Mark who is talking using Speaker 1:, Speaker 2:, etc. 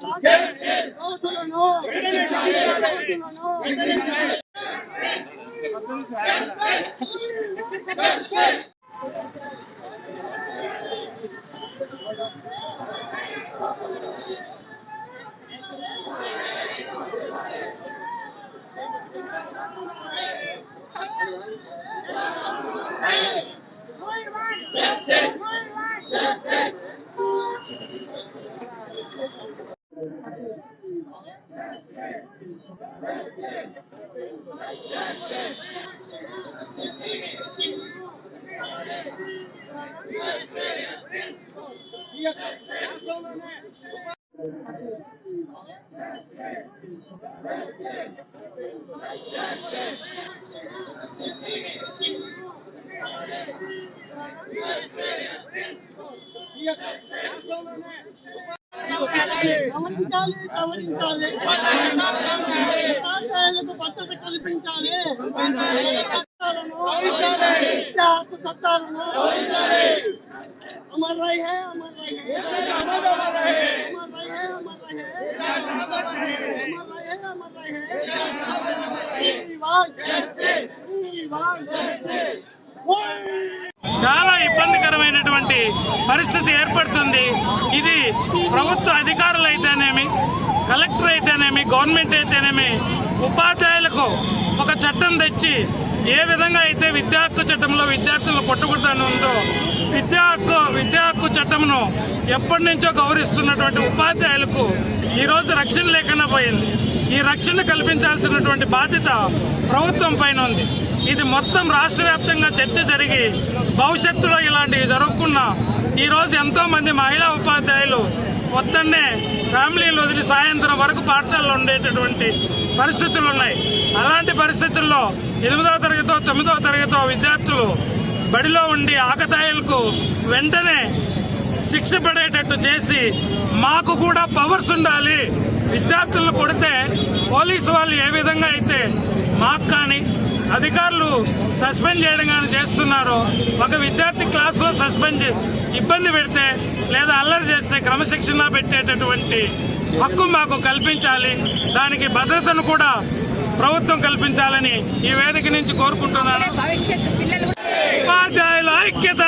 Speaker 1: Justice! Justice! Justice! గమనించాలి గమనించాలి ఉపాధ్యాయులకు భద్రత కల్పించాలి చట్టాలను విద్యా హక్కు చట్టాలను అమర్ రహే హై అమర్ రహే హై అమర్ రహే అమర్ రహే అమర్ రహే అమర్ రహే We want justice. We want justice.
Speaker 2: చాలా ఇబ్బందికరమైనటువంటి పరిస్థితి ఏర్పడుతుంది. ఇది ప్రభుత్వ అధికారులు అయితేనేమి కలెక్టర్ అయితేనేమి గవర్నమెంట్ అయితేనేమి ఉపాధ్యాయులకు ఒక చట్టం తెచ్చి ఏ విధంగా అయితే విద్యా హక్కు చట్టంలో విద్యార్థులను కొట్టుకుంటాను ఉందో విద్యా హక్కు విద్యా హక్కు చట్టంను ఎప్పటి నుంచో గౌరవిస్తున్నటువంటి ఉపాధ్యాయులకు ఈరోజు రక్షణ లేకుండా పోయింది. ఈ రక్షణ కల్పించాల్సినటువంటి బాధ్యత ప్రభుత్వం పైన ఉంది. ఇది మొత్తం రాష్ట్ర వ్యాప్తంగా చర్చ జరిగి భవిష్యత్తులో ఇలాంటివి జరగకుండా ఈరోజు ఎంతోమంది మహిళా ఉపాధ్యాయులు పొద్దున్నే ఫ్యామిలీలు వదిలి సాయంత్రం వరకు పాఠశాలలో ఉండేటటువంటి పరిస్థితులు ఉన్నాయి. అలాంటి పరిస్థితుల్లో ఎనిమిదవ తరగతో తొమ్మిదవ తరగతో విద్యార్థులు బడిలో ఉండి ఆకతాయిలకు వెంటనే శిక్ష పడేటట్టు చేసి మాకు కూడా పవర్స్ ఉండాలి. విద్యార్థులను కొడితే పోలీసు వాళ్ళు ఏ విధంగా అయితే మాకు అధికారులు సస్పెండ్ చేయడం కానీ చేస్తున్నారో. ఒక విద్యార్థి క్లాసులో సస్పెండ్ ఇబ్బంది పెడితే లేదా అల్లరి చేస్తే క్రమశిక్షణ పెట్టేటటువంటి హక్కు మాకు కల్పించాలి. దానికి భద్రతను కూడా ప్రభుత్వం కల్పించాలని ఈ వేదిక నుంచి కోరుకుంటున్నాను. ఉపాధ్యాయుల ఐక్యత